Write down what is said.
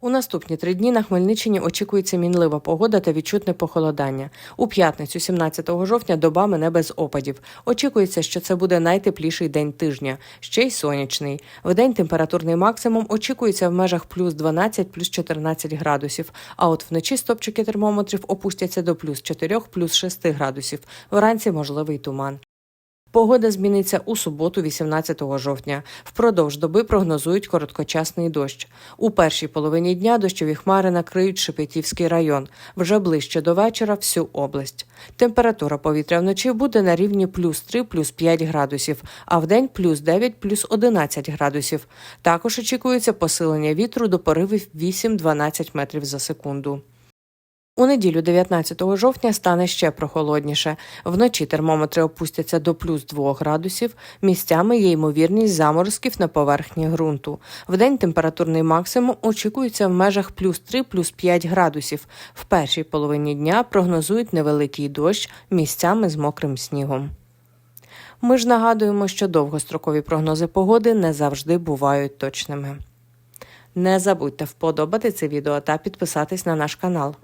У наступні три дні на Хмельниччині очікується мінлива погода та відчутне похолодання. У п'ятницю, 17 жовтня, доба мене без опадів. Очікується, що це буде найтепліший день тижня, ще й сонячний. В день температурний максимум очікується в межах плюс 12, плюс 14 градусів. А от вночі стопчики термометрів опустяться до плюс 4, плюс 6 градусів. Вранці можливий туман. Погода зміниться у суботу, 18 жовтня. Впродовж доби прогнозують короткочасний дощ. У першій половині дня дощові хмари накриють Шепетівський район. Вже ближче до вечора всю область. Температура повітря вночі буде на рівні плюс 3, плюс 5 градусів, а вдень плюс 9, плюс 11 градусів. Також очікується посилення вітру до поривів 8-12 метрів за секунду. У неділю 19 жовтня стане ще прохолодніше. Вночі термометри опустяться до плюс 2 градусів. Місцями є ймовірність заморозків на поверхні ґрунту. Вдень температурний максимум очікується в межах плюс 3, плюс 5 градусів. В першій половині дня прогнозують невеликий дощ місцями з мокрим снігом. Ми ж нагадуємо, що довгострокові прогнози погоди не завжди бувають точними. Не забудьте вподобати це відео та підписатись на наш канал.